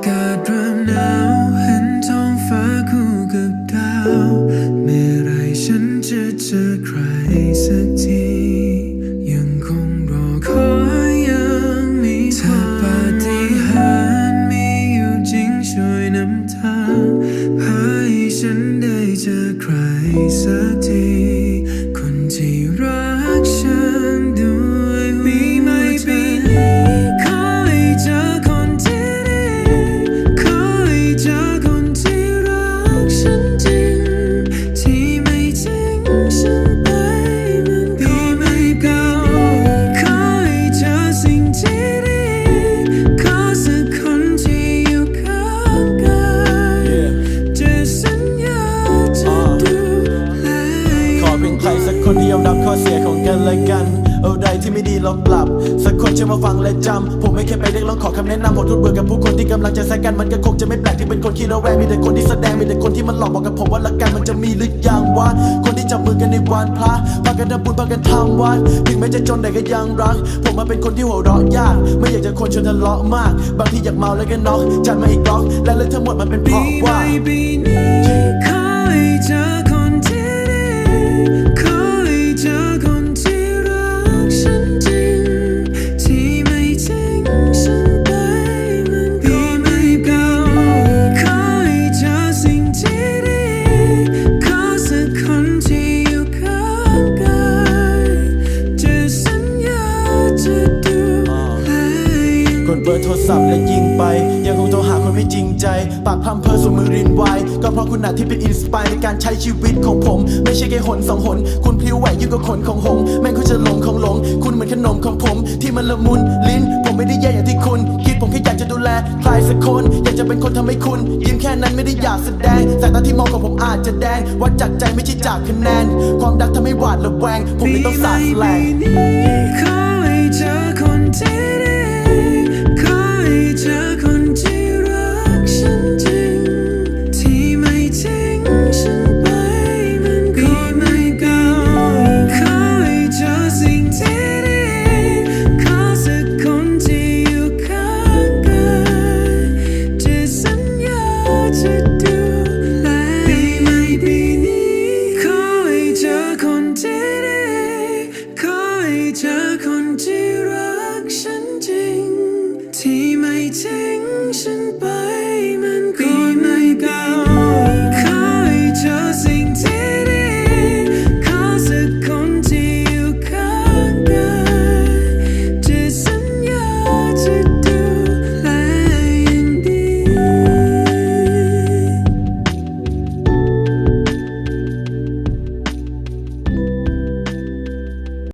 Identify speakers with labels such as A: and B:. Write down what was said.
A: ากาศร้อนหนาวเห็นท้องฟ้าคู่กับดาว เมื่อไรฉันจะเจอใครสักที ยังคงรอคอยยังมีถ้าปาฏิหาริย์มีอยู่จริงช่วยนำทางพาให้ฉันได้เจ
B: อใครสัก ใครสักคนที่ยอมรับข้อเสียของกันและกัน เอาใดที่ไม่ดีลองปรับ สักคนจะมาฟังและจำ ผมไม่เคยไปเรียกร้องขอคำแนะนำผมทุกเบื่อกับผู้คนที่กำลังจะแซงกันมันก็คงจะไม่แปลกที่เป็นคนขี้ระแวงมีแต่คนที่แสดงมีแต่คนที่มันหลอกบอกกับผมว่าละกันมันจะมีหรือยังวะคนที่จับมือกันในวันพระพากันทำบุญพากันทำวัดถึงแม้จะจนแต่ก็ยังรัก ผมมาเป็นคนที่หัวเราะยาก ไม่อยากจะคนชวนทะเลาะมาก บางทีอยากเมาแล้วก็น็อกจัดมาอีกล็อกและเรื่องทั้งหมดมันเป็นเพ
A: ปี
B: ราะว่า
A: กด
B: เบอร์โทรศัพท์และยิงไป ยังคงโทรหาคนไม่จริงใจ ปากพร่ำเพอสู่มือรินไวก็เพราะคุณน่ะที่เป็นอินสปายในการใช้ชีวิตของผม ไม่ใช่แค่หนสองหน คุณพลิ้วไหวยิ่งกว่าขนของหงส์แม่งคุณจะหลงของหลง คุณเหมือนขนมของผม ที่มันละมุนลิ้น ผมไม่ได้แย่อย่างที่คุณ คิดผมแค่อยากจะดูแลใครสักคน อยากจะเป็นคนทำให้คุณ ยิ้มแค่นั้นไม่ได้อยากแสดงสายตาที่มองของผมอาจจะแดงวัดจากใจไม่ใช่จากคะแนน ความรักทำให้หวาดระแวง ผมไม่ต้องสาดแสลง
A: ขอ
B: ที่รักฉันจริง ที่ไม่ใช่